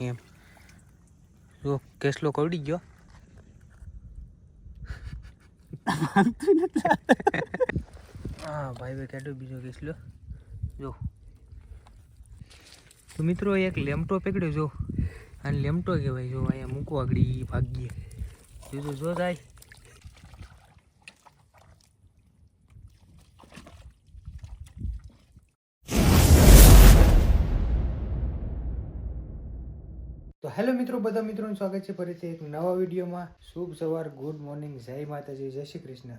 એમ. જો કેસલો કવડી ગયો. હા ભાઈ ભાઈ કાઢો બીજો કેસલો જો. તો મિત્રો એક લેમટો પકડ્યો જો. અને લેમટો કહેવાય જો અહીંયા મૂકો આગળ ભાગીએ જો જો જો તો હેલો મિત્રો, બધા મિત્રોનું સ્વાગત છે ફરીથી એક નવા વિડીયોમાં. શુભ સવાર, ગુડ મોર્નિંગ, જય માતાજી, જય શ્રી કૃષ્ણ.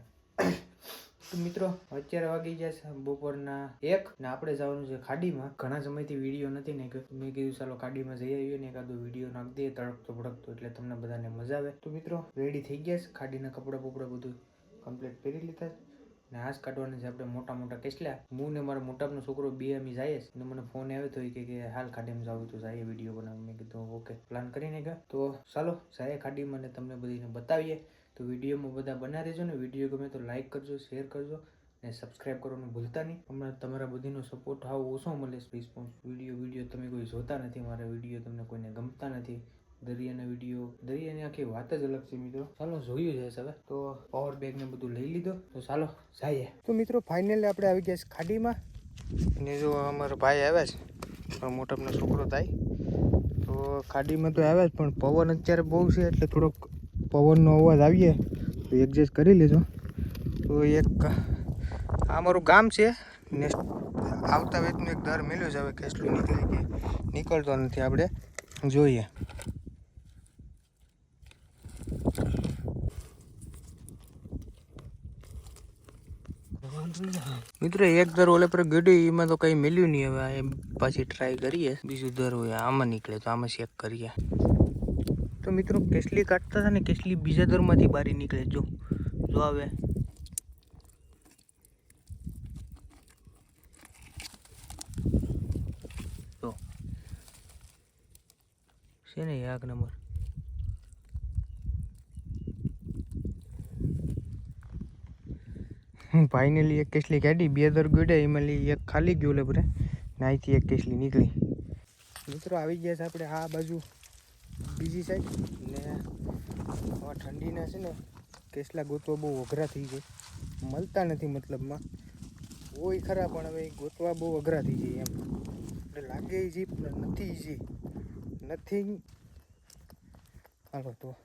તો મિત્રો, અત્યારે વાગી ગયા છે બપોરના એક ને આપણે જવાનું છે ખાડીમાં. ઘણા સમયથી વીડિયો નથી નાખ્યો. મેં કીધું, ચાલો ખાડીમાં જઈ આવીએ ને એકાદો વીડિયો નાખી દઈએ. તડકતો ભડકતો, એટલે તમને બધાને મજા આવે. તો મિત્રો રેડી થઈ ગયા છે. ખાડીના કપડાં બપડા બધું કમ્પ્લીટ પહેરી લીધા છે. ને હાથ કાઢવાના છે આપણે મોટા મોટા કેસલા હું ને મારા મોટાનો છોકરો બે અમે જાય ને મને ફોન આવ્યો તો કે કે હાલ ખાડીમાં જવું તો જાય વીડિયો બનાવ મેં કીધું, ઓકે પ્લાન કરીને ગયા તો ચાલો જાય ખાડીમાં ને તમને બધીને બતાવીએ. તો વિડીયોમાં બધા બના રહેજો ને. વીડિયો ગમે તો લાઇક કરજો શેર કરજો ને સબસ્ક્રાઇબ કરવાનું ભૂલતા નહીં. હમણાં તમારા બધીનો સપોર્ટ આવો ઓછો મળે. રિસ્પોન્સ વીડિયો વીડિયો તમે કોઈ જોતા નથી, મારા વીડિયો તમને કોઈને ગમતા નથી. દરિયાના વીડિયો દરિયાની આખી વાત જ અલગ છે મિત્રો. ચાલો, જોયું છે હવે. તો પાવર બેગ ને બધું લઈ લીધો. તો ચાલો, જઈએ. તો મિત્રો ફાઇનલી આપણે આવી ગયા છે ખાડીમાં. ને જો અમારો ભાઈ આવ્યા છે મોટાનો છોકરો થાય. તો ખાડીમાં તો આવ્યા જ, પણ પવન અત્યારે બહુ છે, એટલે થોડોક પવનનો અવાજ આવીએ, તો એડજસ્ટ કરી લેજો. તો એક, આ મારું ગામ છે. ને આવતા વેતનું એક દર મેળ્યો છે, હવે કેટલું નીકળે કે નીકળતો નથી આપણે. જોઈએ. મિત્રો, એક દર ઓલે પર ગડ્યું એમાં તો કઈ મળ્યું નહીં હવે. પાછી ટ્રાય કરીએ. બીજું દર હોય આમાં નીકળે તો આમાં ચેક કરીએ. તો મિત્રો, કેસલી કાઢતા હતા ને, કેસલી બીજા દરમાંથી બારી નીકળે. જો જો આવે. છે ને એક નંબર. ફાઇનલી એક કેસલી કાઢી, બે દર ગોડ્યા એમાંથી એક ખાલી ગયો લે બરે નાઈથી એક કેસલી નીકળી. મિત્રો, આવી ગયા છે આપણે આ બાજુ બીજી સાઈડ ને હવે ઠંડીના છે ને, કેસલા ગોતવા બહુ અઘરા થઈ જાય મળતા નથી મતલબમાં. હોય ખરા, પણ હવે ગોતવા બહુ અઘરા થઈ જાય એમ. એટલે લાગે ઈઝી પણ નથી ઈઝી નથી. હાલો તો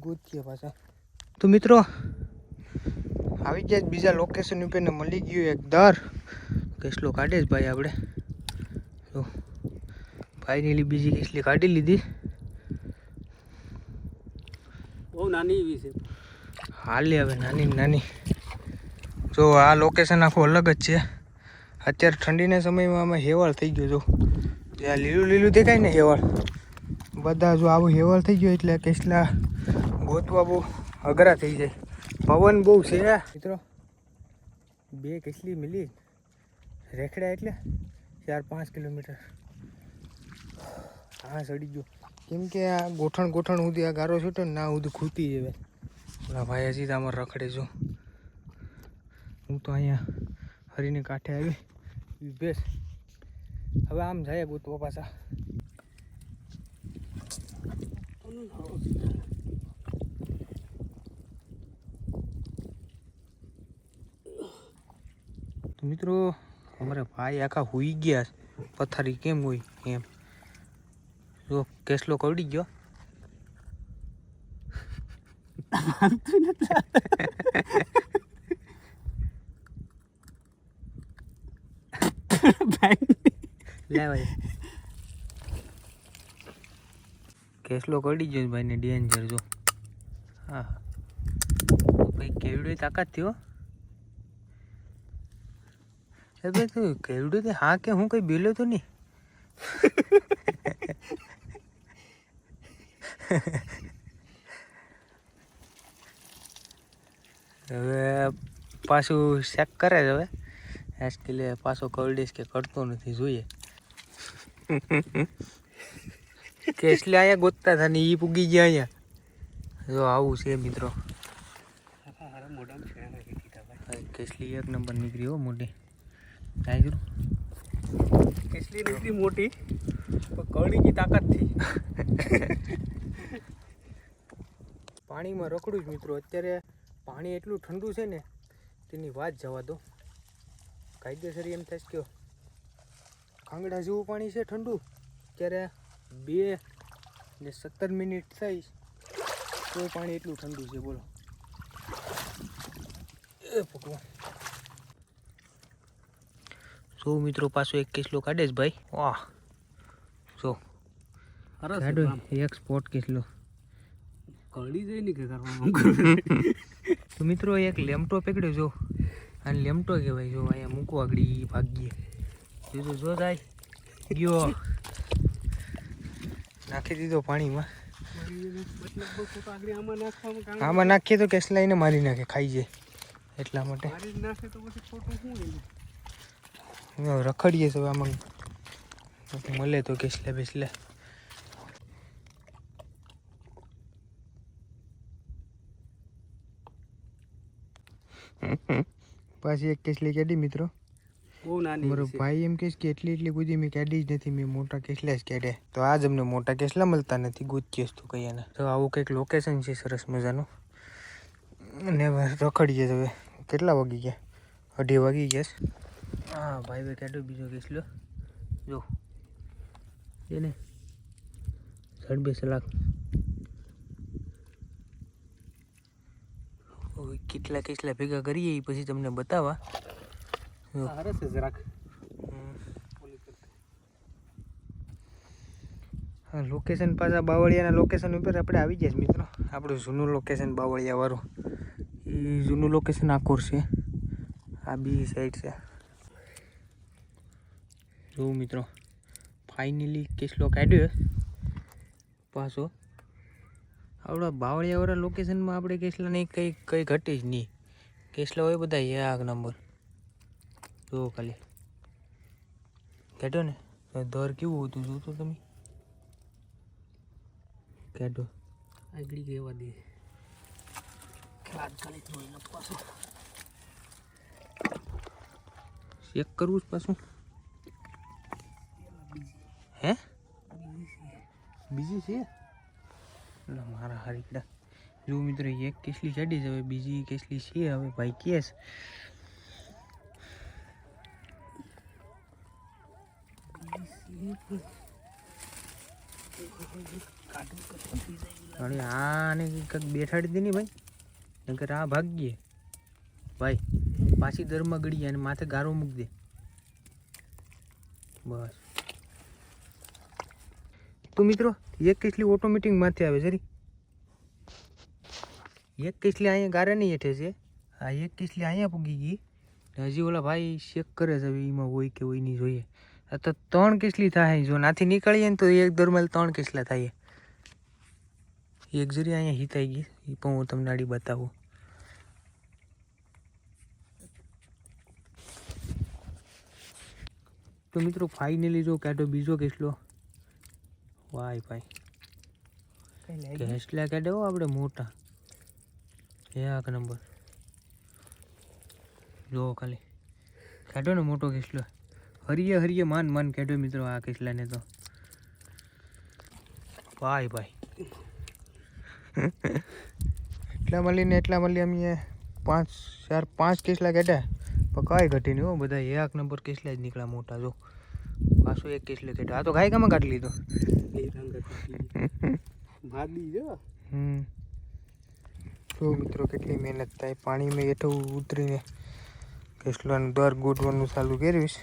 ગોતીએ પાછા. તો મિત્રો આવી ગયા બીજા લોકેશન ઉપર ને મળી ગયું એક દર કેસલો કાઢે જ ભાઈ આપણે. તો ફાઇનલી બીજી કેસલી કાઢી લીધી. બહુ નાની એવી છે. હાલી હવે નાની નાની. જો આ લોકેશન આખું અલગ જ છે. અત્યારે ઠંડીના સમયમાં અમે હેવાળ થઈ ગયો જો. જે આ લીલું લીલું દેખાય ને હેવાળ. બધા જો આવું હેવાળ થઈ ગયો એટલે કેસલા ગોતવા બહુ અઘરા થઈ જાય. પવન બહુ છે. મિત્રો, બે કેટલી મિલી? રેખડા એટલે ચાર પાંચ કિલોમીટર. હા, સડી ગયો. કેમ કે આ ગોઠણ ગોઠણ સુધી આ ગારો છૂટો ને, ના સુધી ખૂટી જવે ઓલા ભાઈ હજી તો રખડે છું હું તો અહીંયા હરીને કાંઠે આવી. બેસ. હવે આમ જાય ગોતવા પાછા. તો મિત્રો, અમારે ભાઈ આખા હુઈ ગયા પથારી કેમ હોય એમ. જો કેસલો કવડી ગયો. કેસલો કરડી ગયો ભાઈ ને ડેન્જર જો. હા. ભાઈ કેવડો તાકાત થયો? એ તું કેવડું તે હા કે હું કઈ બેલ્યો તો નહીં? હવે પાછું ચેક કરે છે હવે. એસ્કેલે પાછો કરડીશ કે કરતો નથી જોઈએ. કેસલે અહીંયા ગોતતા હતા ને એ પૂગી ગયા અહીંયા. જો આવું છે મિત્રો. કેસલી એક નંબર નીકળી હો મોટી કાંઈ કરું કેસલી નથી મોટી? કળીની તાકાતથી પાણીમાં રખડું જ મિત્રો. અત્યારે પાણી એટલું ઠંડુ છે ને, તેની વાત જવા દો. કાયદેસર એમ થાય કે કાંગડા જેવું પાણી છે ઠંડુ. અત્યારે બે ને સત્તર મિનિટ થઈ તો પાણી એટલું ઠંડુ છે, બોલો. એ ભગવાન. સો મિત્રો પાછો એક કિસલો કાઢે છે ભાઈ. વાહ. જો. કાઢો એક સ્પોટ કિસલો કળી જાય ને કે કરવાનું તો મિત્રો એક લેમટો પકડ્યો જો. અને લેમટો કહેવાય જો અહીંયા મૂકો આગળી ભાગીએ જો જો જો થાય ગયો. નાખી દીધો પાણીમાં. આમાં નાખીએ તો કેસલાઈને મારી નાખે ખાઈ જાય એટલા માટે. નાખે તો પછી ખોટું શું હવે રખડીએ તો આમાં મળે તો કેસલે બેસલે પાછી એક કેસલી કેડી મિત્રો. બહુ નાની મારો ભાઈ એમ કહેશ કે એટલી એટલી ગુજી મેં કાઢી જ નથી મેં મોટા કેસલા જ કાઢ્યા તો આજ અમને મોટા કેસલા મળતા નથી ગુચ્ચીસ તો કહીએ ને તો આવું કંઈક લોકેશન છે સરસ મજાનું. અને હવે રખડીએ તો હવે. કેટલા વાગી ગયા? અઢી વાગી ગયા. હા ભાઈ ભાઈ કાઢ્યો બીજો કેસલો જો. એને સાડ બે સલાક કેટલા કેસલા ભેગા કરીએ એ પછી તમને બતાવવા. સરસ છે જરાક. હા લોકેશન પાછા બાવળિયાના લોકેશન ઉપર આપણે આવી ગયા છે મિત્રો. આપણું જૂનું લોકેશન બાવળિયા વાળું. એ જૂનું લોકેશન આકુર છે. આ બી સાઈડ છે. જો મિત્રો ફાઇનલી કેસલો કાઢ્યો પાછો. આપણા બાવળિયાવાળા લોકેશનમાં આપણે કેસલાને કંઈ કંઈ ઘટે જ નહીં. કેસલા હોય બધા એક નંબર. જો ખાલી. કાઢ્યો ને? ધર દર કેવું હતું જોતો તમે? કાઢો આગળ કેવા દે. ચેક કરવું જ પાછું. હે? બીજી છે? એટલે મારા હરીકડા. જો મિત્રો એક કેસલી ચડી છે હવે બીજી કેસલી છે હવે ભાઈ કેસ અરે આને કંઈક બેઠાડી દે ને ભાઈ. નકર આ ભાગીએ ભાઈ પાછી દરમાં ગળી અને માથે ગારો મૂક દે. બસ. તો મિત્રો, એક કેસલી ઓટોમેટિક માથે આવે જરી. એક કેસલી અહીંયા ગારાની હેઠે છે. આ એક કેસલી અહીંયા પૂગી ગઈ. હજી ઓલા ભાઈ ચેક કરે છે એમાં હોય કે હોય નહીં જોઈએ. આ તો ત્રણ કેસલી થાય, જો નાથી નીકળીએ ને તો એક દરમાં ત્રણ કેસલા થાય. એક જરી અહીંયા હિતાઈ ગઈ. એ પણ હું તમને આડી બતાવું. તો મિત્રો ફાઇનલી જો કાઢો બીજો કેસલો વાય ભાઈ. કેસલા કાઢો હો આપણે મોટા. એક નંબર. જો ખાલી. કાઢો ને મોટો ઘેસલો હરીએ હરીએ માન માન કાઢો મિત્રો આ ઘેસલાને તો. ભાઈ ભાઈ. એટલા મળીને એટલા મળી અમે પાંચ ચાર પાંચ કેસલા કાઢ્યા? પણ કાંઈ ઘટી નહીં હો બધા એક નંબર કેસલા જ નીકળ્યા મોટા જો. પાછો એક કેસલો કાઢ્યો. આ તો ગાય કામાં કાઢી લીધો. ભાદી મિત્રો કેટલી મહેનત થાય. પાણીમાં હેઠું ઉતરીને કેસલાનું દર ગોઠવાનું ચાલુ કરીશ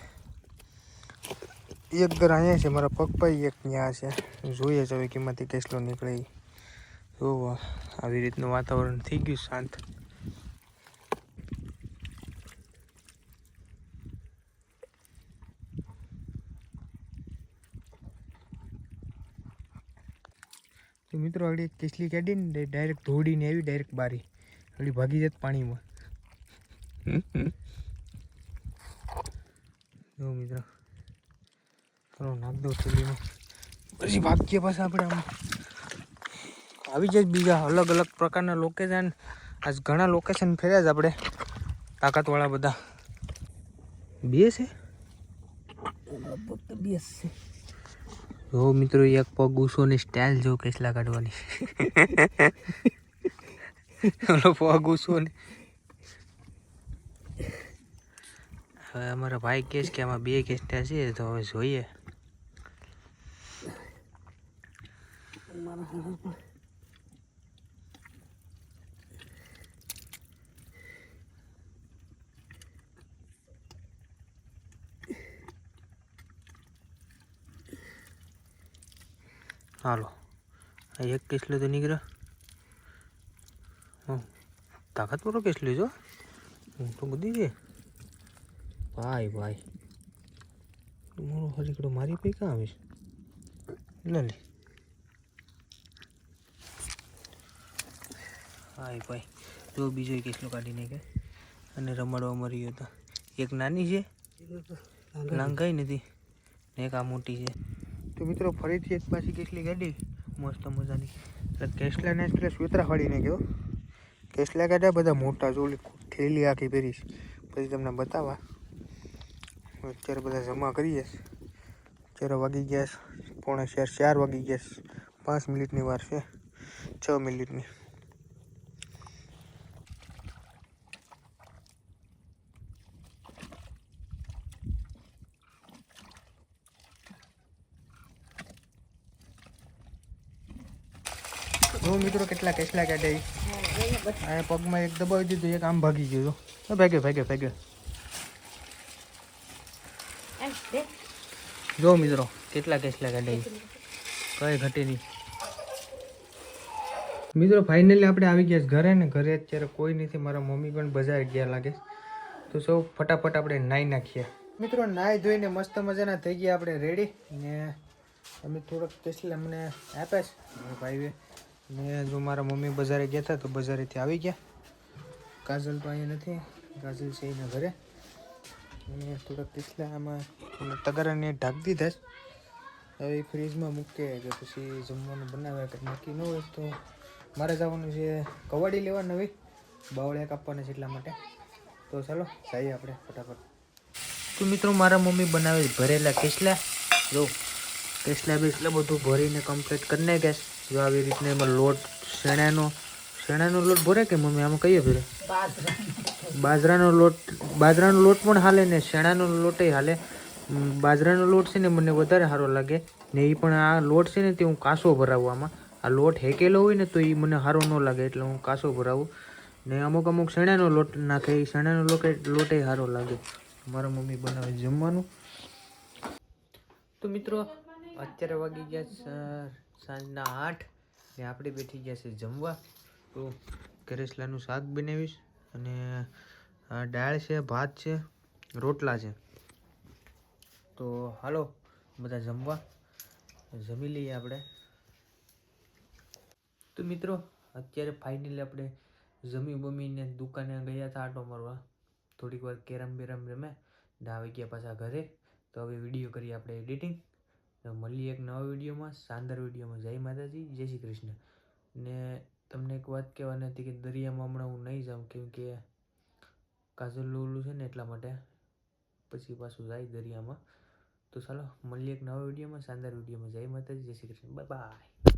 એક દર અહીંયા છે. મારા પગ એક ત્યાં છે. જોઈએ જ હવે કેમાંથી કેસલો નીકળે જોવો. આવી રીતનું વાતાવરણ થઈ ગયું શાંત. મિત્રો આગળ એક કેસલી કાઢીને ડાયરેક્ટ ધોડીને આવી ડાયરેક્ટ બારી. આગળ ભાગી જાત પાણીમાં. જો મિત્રો ચલો નાખ દો થેલીમાં પછી ભાગીએ પાછા આપણે આમ. આવી જાય બીજા અલગ અલગ પ્રકારના લોકેશન આજ ઘણા લોકેશન ફેર્યા જ આપણે, તાકાતવાળા બધા. બે છે? બેસ છે. જો મિત્રો, એક પગ ઉસોની સ્ટાઇલ જો કેટલા કાઢવાની. ઓલો પગ ઉસો ને. હવે અમારા ભાઈ કેસ કે આમાં બે કેસ ત્યાં છે, તો હવે જોઈએ. હાલો. એક કેસલો તો નીકળ્યો હં તાકાતવાળો કેસલો જો હું? તો બધી છે. ભાઈ ભાઈ. મારો હરીકડો મારી પૈ ક્યાં આવીશ? લે લે. હાય ભાઈ. જો બીજો કેસલો કાઢી કે અને રમાડવા મરી ગયો હતો એક નાની છે. લાંઘાઈ નથી. ને એક આ મોટી છે. તો મિત્રો ફરીથી એક પાછી કેટલી ગાડી? મસ્ત મજાની. એટલે કેસલા ને પેલા સ્વેતરા ફાડીને ગયો કેસલા ગાડા બધા મોટા જોલી થેલી આખી પહેરીશ પછી તમને બતાવવા. અત્યારે બધા જમા કરીએ અત્યારે વાગી ગયા પોણા ચાર ચાર વાગી ગયા પાંચ મિનિટની વાર છે. છ મિનિટની. જો મિત્રો કેટલા કેસલા કાઢ્યા આ પગમાં એક દબાવી દીધું, એક આમ ભાગી ગયો. તો ભાગ્યો ભાગ્યો ભાગ્યો. જો મિત્રો, કેટલા કેસલા કાઢ્યા કઈ ઘટે નહીં. મિત્રો ફાઇનલી આપણે આવી ગયા ઘરે ને ઘરે અત્યારે કોઈ નથી. મારા મમ્મી પણ બજાર ગયા લાગે તો સૌ ફટાફટ આપણે નાહી નાખીએ. મિત્રો નાહી ધોઈને મસ્ત મજાના થઈ ગયા આપણે રેડી ને અમે થોડોક કેસલા મને આપ્યા છે. ભાઈએ ને જો મારા મમ્મી બજારે ગયા હતા તો બજારેથી આવી ગયા. કાજલ તો અહીંયા નથી, કાજલ છે એના ઘરે. અને થોડાક કેસલા આમાં તગારાને ઢાંકી દીધા છે. હવે એ ફ્રીજમાં મૂકે કે પછી જમવાનું બનાવે કે નક્કી ન હોય તો મારે જવાનું છે કવાડી લેવા નવી બાવળિયા કાપવાના છે એટલા માટે. તો ચાલો, જઈએ આપણે ફટાફટ. તો મિત્રો, મારા મમ્મી બનાવે ભરેલા કેસલા. જો, કેસલા બેસલા બધું ભરીને કમ્પ્લીટ કરી નાખ્યા છે. જો આવી રીતના એમાં લોટ શેણાનો શેણાનો લોટ ભરે કે મમ્મી આમાં કહીએ ભરે? બાજરાનો. લોટ બાજરાનો લોટ પણ હાલે ને શેણાનો લોટે હાલે. બાજરાનો લોટ છે ને મને વધારે સારો લાગે ને એ પણ આ લોટ છે ને તે હું કાસો ભરાવું આમાં. આ લોટ હેકેલો હોય ને તો એ મને સારો ન લાગે એટલે હું કાસો ભરાવું. ને અમુક અમુક શેણાનો લોટ નાખે એ શેણાનો લોટ લોટે સારો લાગે. મારા મમ્મી બનાવે જમવાનું. તો મિત્રો અત્યારે વાગી ગયા સાંજના આઠ ને આપણે બેઠી ગયા છે જમવા. તો કરેસલાનું શાક બનાવીશ અને દાળ છે, ભાત છે, રોટલા છે. તો હાલો, બધા જમવા. જમી લઈએ આપણે. તો મિત્રો, અત્યારે ફાઇનલી આપણે જમી બમીને દુકાને ગયા હતા આટો મારવા. થોડીક વાર કેરમ બેરમ રમે ને આવી ગયા પાછા ઘરે. તો હવે વીડિયો કરીએ આપણે એડિટિંગ મળીએ એક નવા વિડીયોમાં. શાનદાર વિડીયોમાં. જય માતાજી. જય શ્રી કૃષ્ણ. ને તમને એક વાત કહેવાની હતી કે દરિયામાં હમણાં હું નહીં જાઉં કેમ કે કાજલ લોલું છે ને એટલા માટે પછી પાછું જાય દરિયામાં. તો ચાલો, મળીએ એક નવા વિડીયોમાં. શાનદાર વિડીયોમાં. જય માતાજી. જય શ્રી કૃષ્ણ. બાય.